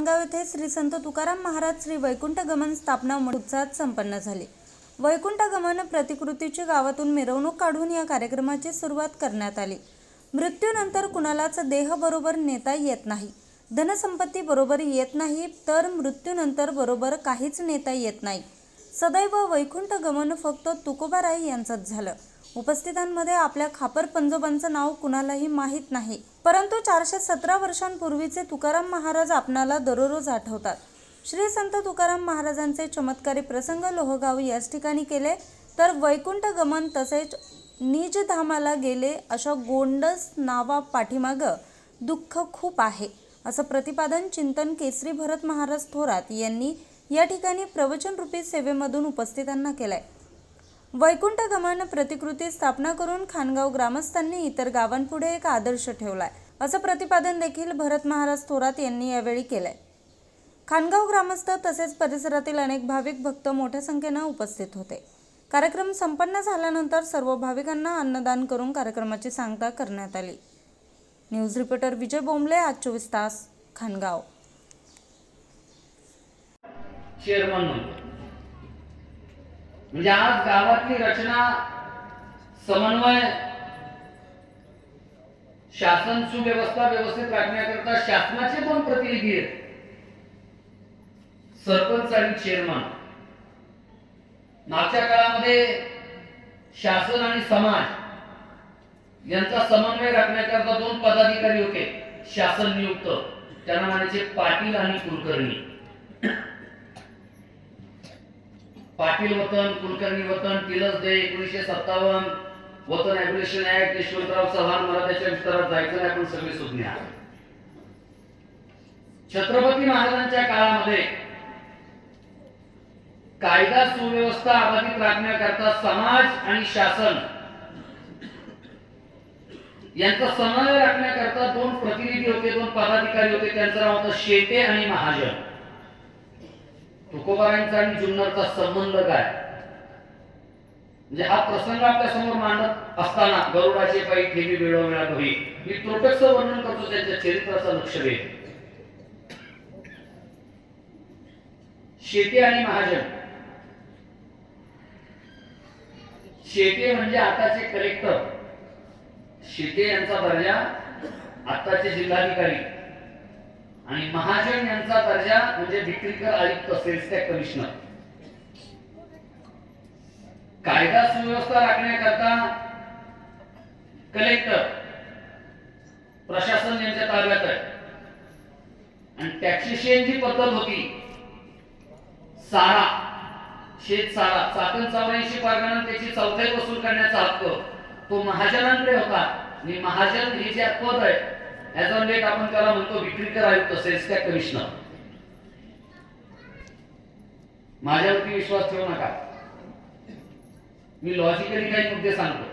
येथे श्री संत तुकाराम महाराज श्री वैकुंठ गमन स्थापना उत्साहात संपन्न झाली. वैकुंठ गमन प्रतिकृतीची गावातून मिरवणूक काढून या कार्यक्रमाची सुरुवात करण्यात आली. मृत्यूनंतर कुणालाच देह बरोबर नेता येत नाही. धनसंपत्ती बरोबर येत नाही तर मृत्यूनंतर बरोबर काहीच नेता येत नाही. सदैव वैकुंठ गमन फक्त तुकोबाराय यांचंच झालं. उपस्थितांमध्ये आपल्या खापर पंजोबांचं नाव कुणालाही माहीत नाही. परंतु चारशे सतरा वर्षांपूर्वीचे तुकाराम महाराज आपणाला दररोज आठवतात. श्री संत तुकाराम महाराजांचे चमत्कारी प्रसंग लोहगाव याच ठिकाणी केले तर वैकुंठ गमन तसेच निजधामाला गेले अशा गोंडस नावा पाठीमागं दुःख खूप आहे असं प्रतिपादन चिंतन केसरी भरत महाराज थोरात यांनी या ठिकाणी प्रवचनरूपी सेवेमधून उपस्थितांना केलाय. वैकुंठ गमन प्रतिकृती स्थापना करून खानगाव ग्रामस्थांनी इतर गावांपुढे एक आदर्श ठेवलाय असं प्रतिपादन देखील भरत महाराज थोरात यांनी यावेळी केलंय. खानगाव ग्रामस्थ तसेच परिसरातील अनेक भाविक भक्त मोठ्या संख्येनं उपस्थित होते. कार्यक्रम संपन्न झाल्यानंतर सर्व भाविकांना अन्नदान करून कार्यक्रमाची सांगता करण्यात आली. न्यूज रिपोर्टर विजय बोंबले आज चोवीस तास खानगाव. चेअरमन म्हणतो म्हणजे आज गावातली रचना समन्वय शासन सुव्यवस्था व्यवस्थित राखण्याकरता शासनाचे पण प्रतिनिधी आहेत. सरपंच आणि चेअरमन. मागच्या काळामध्ये शासन आणि समाज यांचा समन्वय राखण्याकरता दोन पदाधिकारी होते. शासन नियुक्त त्यांना म्हणायचे पाटील आणि कुलकर्णी. पाटील वतन कुलकर्णी वतन टिलस दे एकोणीसशे सत्तावन्न. वतन ऍब्युलेशन ऍक्ट यशवंतराव चव्हाण मराठ्याच्या विस्तारात जायचं नाही आपण सगळे सुज्ञा छत्रपती महाराजांच्या काळामध्ये कायदा सुव्यवस्था अबाधित राखण्याकरता समाज आणि शासन यांचा समन्वय राखण्याकरता दोन प्रतिनिधी होते दोन पदाधिकारी होते त्यांचं नाव होतं शेटे आणि महाजन. तुकोबारांचा आणि जुन्नरचा संबंध काय? म्हणजे हा प्रसंग आपल्यासमोर मांडत असताना गरुडाचे पायी ठेवी वेळोवेळा होई मी त्रोटकच वर्णन करतो त्यांच्या चरित्राचं लक्ष वेध शेती आणि महाजन. शेती म्हणजे आताचे कलेक्टर शेती यांचा दर्जा आताचे जिल्हाधिकारी. आणि महाजन यांचा दर्जा म्हणजे विक्रीकर आयुक्त सेल्स टॅक्स कमिशनर कायदा सुव्यवस्था राखण्याकरता कलेक्टर प्रशासन यांच्या ताब्यात आहे. आणि टॅक्सेशन जी पद्धत होती. सारा शेत सारा चाकण चौऱ्याऐंशी परगणा त्याची चौथाई वसूल करण्याचा हक्क तो महाजनांकडे होता. आणि महाजन हे जे पद आहे ऍज ऑन डेट आपण त्याला म्हणतो विक्रीकर आयुक्त सेल्स टॅक्स कमिशनर माझ्यावरती विश्वास ठेवू नका. मी लॉजिकली काही मुद्दे सांगतो.